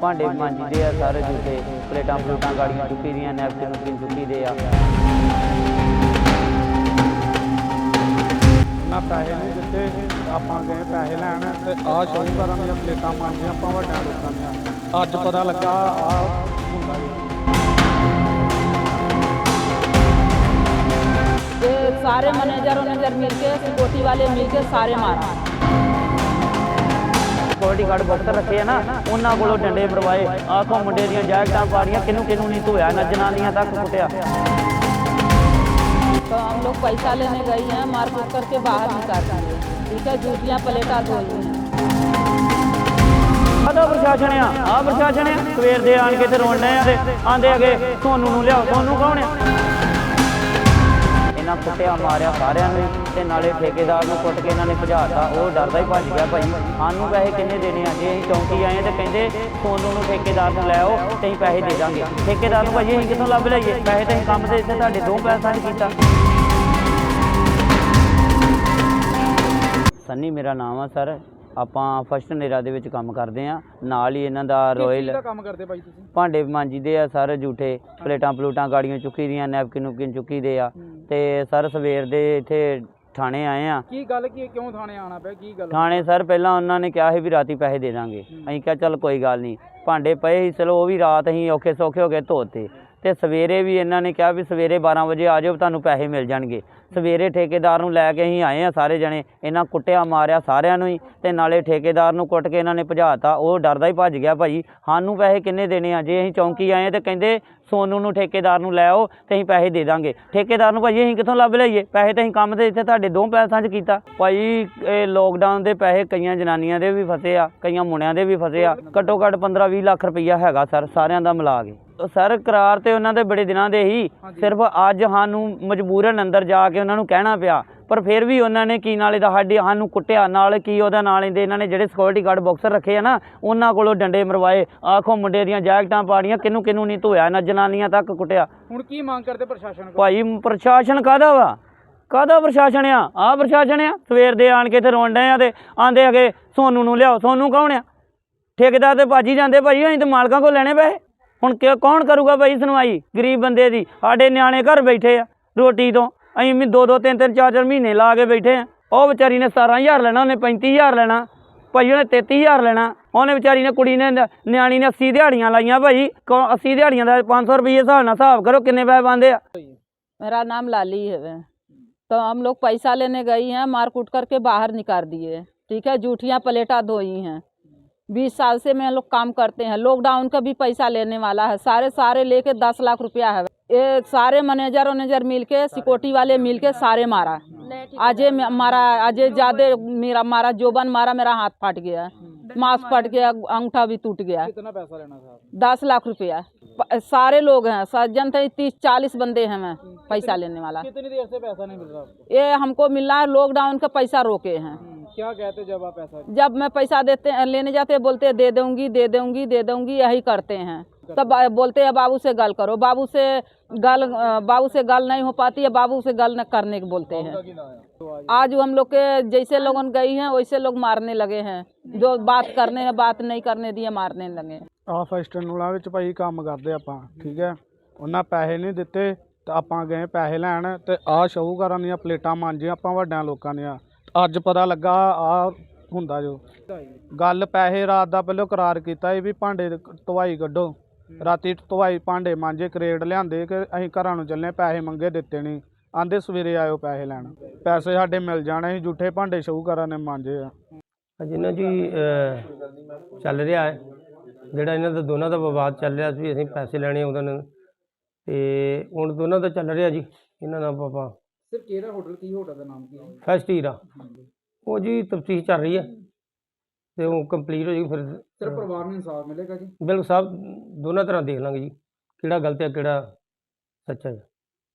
ਭਾਂਡੇ ਮਾਂਜੀਦੇ ਆ ਸਾਰੇ ਜੂਠੇ ਪਲੇਟਾਂ ਪਲੂਟਾਂ ਗਾੜੀਆਂ ਚੁੱਕੀ ਦੀਆਂ ਨੈਪਕਿਨ ਨੁਪਕਿਨ ਚੁੱਕੀ ਦੇ ਆ ਨਾ ਪੈਸੇ ਨਹੀਂ ਦਿੱਤੇ ਆਪਾਂ ਗਏ ਪੈਸੇ ਲੈਣ ਤੇ ਆਹ ਸ਼ੌਕਰਾਂ ਦੀਆਂ ਪਲੇਟਾਂ ਮੰਗੀਆਂ ਆਪਾਂ ਵੱਡਿਆਂ ਲੋਕਾਂ ਦੀਆਂ ਅੱਜ ਪਤਾ ਲੱਗਾ ਆ ਹੁੰਦਾ ਜੀ ये सारे मैनेजर मैनेजर मिलके सिक्योरिटी वाले मिलके सारे मारा ਸਿਕਿਉਰਿਟੀ ਗਾਰਡ ਬਖਤਰ ਰੱਖੇ ਆ ਨਾ ਉਹਨਾਂ ਕੋਲੋਂ ਡੰਡੇ ਮਰਵਾਏ ਆਖੋ ਮੁੰਡੇ ਦੀਆਂ ਜੈਕਟਾਂ ਪਾੜੀਆਂ ਕਿਨੂੰ ਕਿਨੂੰ ਨਹੀਂ ਧੋਇਆ ਨਾ ਜਨਾਨੀਆਂ ਤੱਕ ਕੁੱਟਿਆ तो हम लोग पैसा लेने गई हैं मार कूट करके बाहर निकाल दिए ठीक है जूतियाँ प्लेटा धोई हैं ਆਦਾ ਪ੍ਰਸ਼ਾਸਨ ਆ ਆ ਪ੍ਰਸ਼ਾਸਨ ਆ ਸਵੇਰ ਦੇ ਆਣ ਕੇ ਤੇ ਰੋਣ ਡਏ ਆ ਤੇ ਆਂਦੇ ਅਗੇ ਤੁਹਾਨੂੰ ਨੂੰ ਲਿਆਓ ਤੁਹਾਨੂੰ ਕੌਣ ਆ ਇਹਨਾਂ ਕੁੱਟਿਆ ਮਾਰਿਆ ਸਾਰਿਆਂ ਨੂੰ ਹੀ ਤੇ ਨਾਲੇ ਠੇਕੇਦਾਰ ਨੂੰ ਕੁੱਟ ਕੇ ਇਹਨਾਂ ਨੇ ਭਜਾਤਾ। ਉਹ ਡਰਦਾ ਹੀ ਭੱਜ ਗਿਆ ਭਾਈ। ਸਾਨੂੰ ਪੈਸੇ ਕਿੰਨੇ ਦੇਣੇ ਆ? ਜੇ ਅਸੀਂ ਚੌਂਕੀ ਆਏ ਤੇ ਕਹਿੰਦੇ ਤੁਹਾਨੂੰ ਨੂੰ ਠੇਕੇਦਾਰ ਨੂੰ ਲੈ ਆਓ ਤੇ ਅਸੀਂ ਪੈਸੇ ਦੇ ਦਾਂਗੇ। ਠੇਕੇਦਾਰ ਨੂੰ ਭਾਜੀ ਅਸੀਂ ਕਿੱਥੋਂ ਲੱਭ ਲਈਏ? ਪੈਸੇ ਤੇ ਅਸੀਂ ਕੰਮ ਦੇ ਦਿੱਤੇ ਤੁਹਾਡੇ ਦੋ ਪੈਸਾ ਨਹੀਂ ਕੀਤਾ। ਸੰਨੀ ਮੇਰਾ ਨਾਮ ਆ ਸਰ। ਆਪਾਂ ਫਸਟ ਨੇਰਾ ਦੇ ਵਿੱਚ ਕੰਮ ਕਰਦੇ ਆ। ਨਾਲ ਹੀ ਇਹਨਾਂ ਦਾ ਰੋਇਲ ਕੰਮ ਕਰਦੇ ਭਾਈ ਤੁਸੀਂ? ਭਾਂਡੇ ਮਾਂਜੀਦੇ ਆ ਸਰ ਝੂਠੇ ਪਲੇਟਾਂ ਪਲੂਟਾਂ ਗਾੜੀਆਂ ਚੁੱਕੀ ਦੀਆਂ ਨੈਪਕਿਨ ਨੁਪਕਿਨ ਚੁੱਕੀ ਦੇ ਆ। ਤੇ ਸਰ ਸਵੇਰ ਦੇ ਇੱਥੇ ਥਾਣੇ ਆਏ ਆ। ਕੀ ਗੱਲ ਕੀ ਕਿਉਂ ਥਾਣੇ ਆਣਾ ਪਿਆ? ਕੀ ਗੱਲ ਥਾਣੇ ਸਰ ਪਹਿਲਾਂ ਉਹਨਾਂ ਨੇ ਕਿਹਾ ਸੀ ਵੀ ਰਾਤੀ ਪੈਸੇ ਦੇ ਦਾਂਗੇ। ਅਸੀਂ ਕਿਹਾ ਚੱਲ ਕੋਈ ਗੱਲ ਨਹੀਂ। ਭਾਂਡੇ ਪਏ ਸੀ ਚਲੋ ਉਹ ਵੀ ਰਾਤ ਅਸੀਂ ਔਖੇ ਸੌਖੇ ਹੋ ਕੇ ਧੋਤੇ। ਤੇ ਸਵੇਰੇ ਵੀ ਇਹਨਾਂ ਨੇ ਕਿਹਾ ਵੀ ਸਵੇਰੇ 12 ਵਜੇ ਆ ਜਾਓ, ਤੁਹਾਨੂੰ ਪੈਸੇ ਮਿਲ ਜਾਣਗੇ। ਸਵੇਰੇ ਠੇਕੇਦਾਰ ਨੂੰ ਲੈ ਕੇ ਅਸੀਂ ਆਏ ਆ ਸਾਰੇ ਜਣੇ, ਇਹਨਾਂ ਕੁੱਟਿਆ ਮਾਰਿਆ ਸਾਰਿਆਂ ਨੂੰ ਹੀ ਤੇ ਨਾਲੇ ਠੇਕੇਦਾਰ ਨੂੰ ਕੁੱਟ ਕੇ ਇਹਨਾਂ ਨੇ ਭਜਾਤਾ, ਉਹ ਡਰਦਾ ਹੀ ਭੱਜ ਗਿਆ ਭਾਈ। ਸਾਨੂੰ ਪੈਸੇ ਕਿੰਨੇ ਦੇਣੇ ਆ? ਜੇ ਅਸੀਂ ਚੌਂਕੀ ਆਏ ਤੇ ਕਹਿੰਦੇ ਸੋਨੂ ਨੂੰ ਠੇਕੇਦਾਰ ਨੂੰ ਲੈ ਆਓ ਤੇ ਅਸੀਂ ਪੈਸੇ ਦੇ ਦਾਂਗੇ। ਠੇਕੇਦਾਰ ਨੂੰ ਭਾਜੀ ਅਸੀਂ ਕਿੱਥੋਂ ਲੱਭ ਲਈਏ? ਪੈਸੇ ਤਾਂ ਅਸੀਂ ਕੰਮ ਦੇ ਇੱਥੇ ਤੁਹਾਡੇ ਦੋ ਪੈਸਿਆਂ 'ਚ ਕੀਤਾ। ਭਾਈ, ਇਹ ਲੋਕਡਾਊਨ ਦੇ ਪੈਸੇ ਕਈਆਂ ਜਨਾਨੀਆਂ ਦੇ ਵੀ ਫਸੇ ਆ, ਕਈਆਂ ਮੁੰਡਿਆਂ ਦੇ ਵੀ ਫਸੇ ਆ। ਘੱਟੋ ਘੱਟ 15-20 ਲੱਖ ਰੁਪਈਆ ਹੈਗਾ ਸਰ, ਸਾਰਿਆਂ ਦਾ ਮਿਲਾ ਕੇ। ਸਰ ਕਰਾਰ ਤੇ ਉਹਨਾਂ ਦੇ ਬੜੇ ਦਿਨਾਂ ਦੇ ਹੀ ਸਿਰਫ ਅੱਜ ਸਾਨੂੰ ਮਜਬੂਰਨ ਅੰਦਰ ਜਾ ਕੇ ਉਹਨਾਂ ਨੂੰ ਕਹਿਣਾ ਪਿਆ। ਪਰ ਫਿਰ ਵੀ ਉਹਨਾਂ ਨੇ ਕੀ ਨਾਲੇ ਦਾ ਸਾਡੇ ਸਾਨੂੰ ਕੁੱਟਿਆ ਨਾਲ ਕੀ ਉਹਦਾ ਨਾਲ ਇਹਦੇ ਇਹਨਾਂ ਨੇ ਜਿਹੜੇ ਸਿਕਿਉਰਿਟੀ ਗਾਰਡ ਬਾਕਸਰ ਰੱਖੇ ਆ ਨਾ ਉਹਨਾਂ ਕੋਲੋਂ ਡੰਡੇ ਮਰਵਾਏ। ਆਖੋ ਮੁੰਡੇ ਦੀਆਂ ਜੈਕਟਾਂ ਪਾੜੀਆਂ ਕਿਨੂੰ ਕਿਨੂੰ ਨਹੀਂ ਧੋਇਆ ਨਾ ਜਨਾਨੀਆਂ ਤੱਕ ਕੁੱਟਿਆ। ਹੁਣ ਕੀ ਮੰਗ ਕਰਦੇ ਪ੍ਰਸ਼ਾਸਨ ਕੋਲ? ਭਾਈ ਪ੍ਰਸ਼ਾਸਨ ਕਾਹਦਾ ਵਾ? ਕਾਹਦਾ ਪ੍ਰਸ਼ਾਸਨ ਆ? ਆ ਪ੍ਰਸ਼ਾਸਨ ਆ? ਸਵੇਰ ਦੇ ਆਣ ਕੇ ਤੇ ਰੋਣ ਡਏ ਆ ਤੇ ਆਂਦੇ ਅਗੇ ਸੋਨੂੰ ਨੂੰ ਲਿਆਓ ਸੋਨੂੰ ਕੌਣ ਆ? ਠੇਕੇਦਾਰ ਤੇ ਭਾਜੀ ਜਾਂਦੇ ਭਾਈ ਅਸੀਂ ਤੇ ਮਾਲਕਾਂ ਕੋਲ ਲੈਣੇ ਪੈਸੇ। ਹੁਣ ਕਿ ਕੌਣ ਕਰੂਗਾ ਭਾਈ ਸੁਣਵਾਈ ਗਰੀਬ ਬੰਦੇ ਦੀ ਸਾਡੇ ਨਿਆਣੇ ਘਰ ਬੈਠੇ ਆ ਰੋਟੀ ਤੋਂ ਅਸੀਂ ਵੀ ਦੋ ਦੋ ਤਿੰਨ ਤਿੰਨ ਚਾਰ ਚਾਰ ਮਹੀਨੇ ਲਾ ਕੇ ਬੈਠੇ ਆ ਉਹ ਵਿਚਾਰੀ ਨੇ 17000 ਲੈਣਾ ਉਹਨੇ 35000 ਲੈਣਾ ਭਾਈ ਉਹਨੇ 33000 ਲੈਣਾ ਉਹਨੇ ਵਿਚਾਰੀ ਨੇ ਕੁੜੀ ਨੇ ਨਿਆਣੀ ਨੇ 80 ਦਿਹਾੜੀਆਂ ਲਾਈਆਂ ਭਾਈ ਕੌ- 80 ਦਿਹਾੜੀਆਂ ਦਾ 500 ਰੁਪਏ ਹਿਸਾਬ ਨਾਲ ਹਿਸਾਬ ਕਰੋ ਕਿੰਨੇ ਪੈਸੇ ਬੰਦੇ ਆ मेरा नाम लाली है तो हम लोग पैसा लेने गई हैं मार कूट करके बाहर निकाल दिए ठीक है जूठियाँ प्लेटा धोई हैं बीस साल से मैं लोग काम करते हैं। लॉकडाउन का भी पैसा लेने वाला है। सारे सारे लेके दस लाख रुपया है। ये सारे मैनेजर वनेजर मिल के सिक्योरिटी वाले मिल के सारे मारा अजय मारा अजय ज़्यादा मेरा मारा जोबन मारा मेरा हाथ फट गया। मास्क फट गया अंगूठा भी टूट गया। कितना पैसा लेना था दस लाख रुपया। सारे लोग हैं। सज्जन थे तीस चालीस बंदे हैं मैं पैसा लेने वाला। कितनी देर से पैसा नहीं मिल रहा ये हमको मिल रहा है लॉकडाउन का पैसा रोके हैं। हम्म, क्या कहते जब आप पैसा जब मैं पैसा देते लेने जाते बोलते दे दूंगी दे दूंगी दे दूंगी यही करते हैं तब बा- बोलते हैं बाबू से गल करो बाबू से गल अ, बाबू से गल नहीं हो पाती है बाबू से गल न करने को बोलते हैं तो आज आज हम लोग के जैसे लोगों गई हैं वैसे लोग मारने लगे हैं जो बात करने हैं बात नहीं करने दिए मारने लगे हैं ਆ ਫਸਟ ਨੂਲਾਂ ਵਿੱਚ ਭਾਈ ਕੰਮ ਕਰਦੇ ਆਪਾਂ ਠੀਕ ਹੈ ਉਹਨਾਂ ਪੈਸੇ ਨਹੀਂ ਦਿੱਤੇ ਤੇ ਆਪਾਂ ਗਏ ਪੈਸੇ ਲੈਣ ਤੇ ਆਹ ਸ਼ਾਹੂਕਾਰਾਂ ਦੀਆਂ ਪਲੇਟਾਂ ਮਾਂਜੀਆਂ ਆਪਾਂ ਵੱਡਿਆਂ ਲੋਕਾਂ ਦੀਆਂ ਅੱਜ ਪਤਾ ਲੱਗਾ ਆ ਹੁੰਦਾ ਜੋ। ਗੱਲ ਪੈਸੇ ਰਾਤ ਦਾ ਪਹਿਲਾਂ ਕਰਾਰ ਕੀਤਾ ਇਹ ਵੀ ਭਾਂਡੇ ਧਵਾਈ ਕੱਢੋ। ਰਾਤੀ ਧਵਾਈ ਭਾਂਡੇ ਮਾਂਜੇ ਕਰੇਡ ਲਿਆਂਦੇ ਕਿ ਅਸੀਂ ਘਰਾਂ ਨੂੰ ਚੱਲੇ ਪੈਸੇ ਮੰਗੇ ਦਿੱਤੇ ਨਹੀਂ। ਆਂਦੇ ਸਵੇਰੇ ਆਇਓ ਪੈਸੇ ਲੈਣ। ਪੈਸੇ ਸਾਡੇ ਮਿਲ ਜਾਣੇ ਸੀ ਜੂਠੇ ਭਾਂਡੇ ਸ਼ਾਹੂਕਾਰਾਂ ਨੇ ਮਾਂਜੇ ਆ। ਇਹਨਾਂ ਜੀ ਚੱਲ ਰਿਹਾ ਹੈ। ਜਿਹੜਾ ਇਹਨਾਂ ਦਾ ਦੋਨਾਂ ਦਾ ਵਿਵਾਦ ਚੱਲ ਰਿਹਾ ਸੀ ਅਸੀਂ ਪੈਸੇ ਲੈਣੇ ਉਹਨਾਂ ਨੇ। ਤੇ ਹੁਣ ਦੋਨਾਂ ਦਾ ਚੱਲ ਰਿਹਾ ਜੀ ਇਹਨਾਂ ਦਾ ਪਾਪਾ ਸਰ ਕਿਹੜਾ ਹੋਟਲ ਕੀ ਹੋਟਲ ਦਾ ਨਾਮ ਕੀ ਹੈ? ਫਸਟ ਹੀਰਾ ਉਹ ਜੀ ਤਫਤੀਸ਼ ਚੱਲ ਰਹੀ ਹੈ। ਤੇ ਉਹ ਕੰਪਲੀਟ ਹੋ ਜੀ ਫਿਰ ਸਰ ਪਰਿਵਾਰ ਨੂੰ ਇਨਸਾਫ ਮਿਲੇਗਾ ਜੀ? ਬਿਲਕੁਲ ਸਾਹਿਬ ਦੋਨਾਂ ਤਰ੍ਹਾਂ ਦੇਖ ਲਾਂਗੇ ਜੀ। ਕਿਹੜਾ ਗਲਤ ਹੈ ਕਿਹੜਾ ਸੱਚਾ ਹੈ।